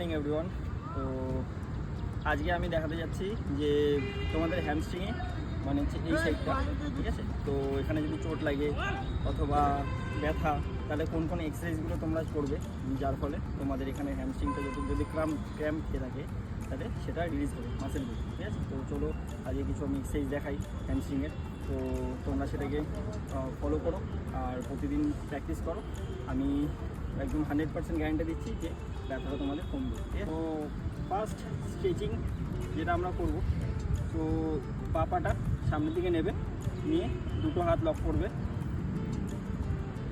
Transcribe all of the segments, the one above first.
Morning everyone তো আজকে আমি দেখাতে যাচ্ছি যে তোমাদের হ্যামস্ট্রিংয়ে মানে হচ্ছে এই সাইডটা ঠিক আছে? তো এখানে যদি চোট লাগে অথবা ব্যথা, তাহলে কোন কোন এক্সারসাইজগুলো তোমরা করবে? যার ফলে তোমাদের এখানে হ্যামস্ট্রিংটা যদি যদি ক্রাম ক্র্যাম্প খেয়ে থাকে তাহলে সেটা রিলিজ হবে মাসেলগুলো ঠিক আছে? তো চলো, আজকে কিছু আমি এক্সারসাইজ দেখাই হ্যামস্ট্রিংয়ের তো তোমরা সেটাকে ফলো করো আর প্রতিদিন প্র্যাকটিস করো। আমি একদম হান্ড্রেড পার্সেন্ট গ্যারান্টি দিচ্ছি যে ব্যথাটা তোমাদের কমবে? তো ফার্স্ট স্ট্রেচিং যেটা আমরা করব, তো পাপাটা সামনের দিকে নেবে, নিয়ে দুটো হাত লক করবে।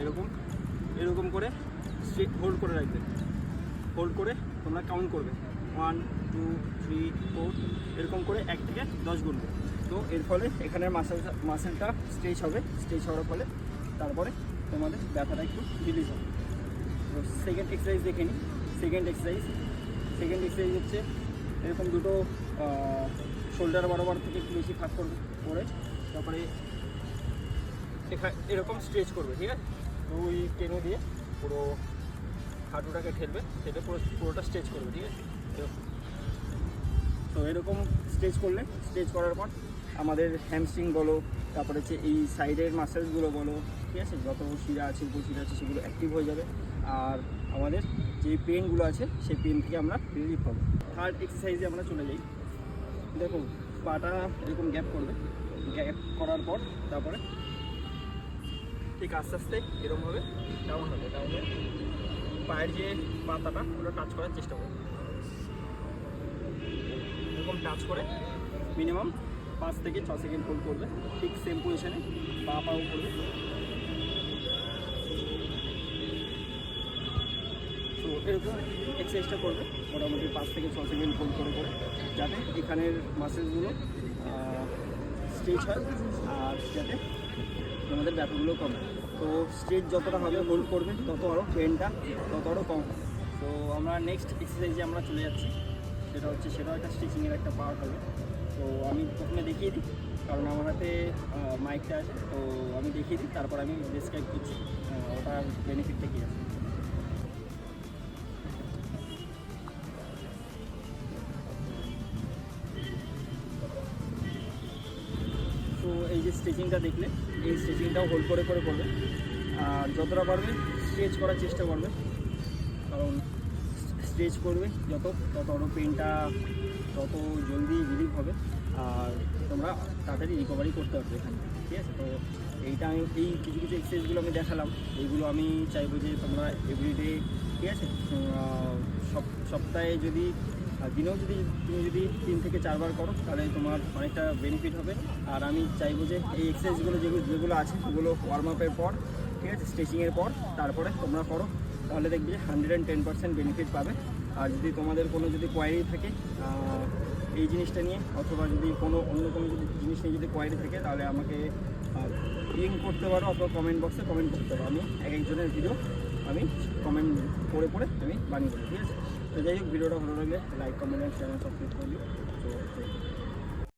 এরকম এরকম করে হোল্ড করে রাখবে। হোল্ড করে তোমরা কাউন্ট করবে। ওয়ান টু থ্রি ফোর এরকম করে এক থেকে দশ গুনবে তো এর ফলে এখানের মাসেল মাসেলটা স্ট্রেচ হবে। স্ট্রেচ হওয়ার ফলে তারপরে তোমাদের ব্যথাটা একটু রিলিজ হবে। তো সেকেন্ড এক্সারসাইজ দেখে নিই। সেকেন্ড এক্সারসাইজ সেকেন্ড এক্সারসাইজ হচ্ছে এরকম দুটো শোল্ডার বরাবর থেকে একটু বেশি ফাঁক করে তারপরে এখা- এরকম স্ট্রেচ করবে, ঠিক আছে? তো ওই টেনে দিয়ে পুরো হাঁটুটাকে ঠেলবে সেটা পুরো পুরোটা স্ট্রেচ করবে, ঠিক আছে। তো এরকম স্ট্রেচ করলে স্ট্রেচ করার পর আমাদের হ্যামস্ট্রিং বলো, তারপরে হচ্ছে এই সাইডের মাসেলসগুলো বলো, ঠিক আছে? যত শিরা আছে উপশিরা আছে, সেগুলো অ্যাক্টিভ হয়ে যাবে। আর আমাদের যে পেনগুলো আছে, সেই পেন থেকে আমরা রিলিফ পাবো। থার্ড এক্সারসাইজে আমরা চলে যাই। দেখুন পাটা এরকম গ্যাপ করবে। গ্যাপ করার পর তারপরে ঠিক আস্তে আস্তে এরকমভাবে ডাউন হবে। ডাউন পায়ের যে পাতাটা, ওটা টাচ করার চেষ্টা করবে। এরকম টাচ করে। মিনিমাম পাঁচ থেকে ছ সেকেন্ড হোল্ড করবে। ঠিক সেম পজিশনে পা পাও করবে। তো এরকম এক্সারসাইজটা করবে। মোটামুটি পাঁচ থেকে ছ সেকেন্ড হোল্ড করে করে, যাতে এখানের মাসেলসগুলো স্ট্রেচ হয় আর যাতে আমাদের ব্যথাগুলো কমে। তো স্ট্রেচ যতটা হবে হোল্ড করবে, তত আরও পেনটা তত আরও কম তো আমরা নেক্সট এক্সারসাইজে আমরা চলে যাচ্ছি। সেটা হচ্ছে সেটাও একটা স্টিচিংয়ের একটা পার্ট হবে। তো আমি প্রথমে দেখিয়ে দিই, কারণ আমার হাতে মাইকটা আছে, তো আমি দেখিয়ে দিই, তারপর আমি ডিসক্রাইব করছি ওটার বেনিফিটটা কী আছে। তো এই যে স্টিচিংটা দেখলে, এই স্টিচিংটাও হোল্ড করে করে করবে। আর যতটা পারবে স্ট্রেচ করার চেষ্টা করবে। কারণ স্ট্রেচ করবে, যত, তত আরও পেনটা তত জলদি রিলিভ হবে, আর তোমরা তাড়াতাড়ি রিকভারি করতে পারবে এখানে, ঠিক আছে? তো এইটা আমি, এই কিছু কিছু এক্সারসাইজগুলো আমি দেখালাম, এইগুলো আমি চাইব যে তোমরা এভরিডে ঠিক আছে? সপ্তাহে যদি দিনেও যদি, তুমি যদি তিন থেকে চারবার করো, তাহলে তোমার অনেকটা বেনিফিট হবে। আর আমি চাইব যে এই এক্সারসাইজগুলো যেগুলো যেগুলো আছে সেগুলো ওয়ার্ম আপের পর, ঠিক আছে? স্ট্রেচিংয়ের পর, তারপরে তোমরা করো তাহলে দেখবে hundred and ten percent benefit পাবে। আর যদি তোমাদের কোনো যদি কোয়ারি থাকে এই জিনিসটা নিয়ে, অথবা যদি কোনো অন্য কোনো যদি জিনিস নিয়ে যদি কোয়ারি থাকে, তাহলে আমাকে লিঙ্ক করতে পারো অথবা কমেন্ট বক্সে কমেন্ট করতে পারো। আমি এক একজনের ভিডিও আমি কমেন্ট করে পড়ে আমি বানিয়ে দেবো, ঠিক আছে? তো যাই হোক, ভিডিওটা ভালো লাগলে like comment and channel subscribe করলি তো।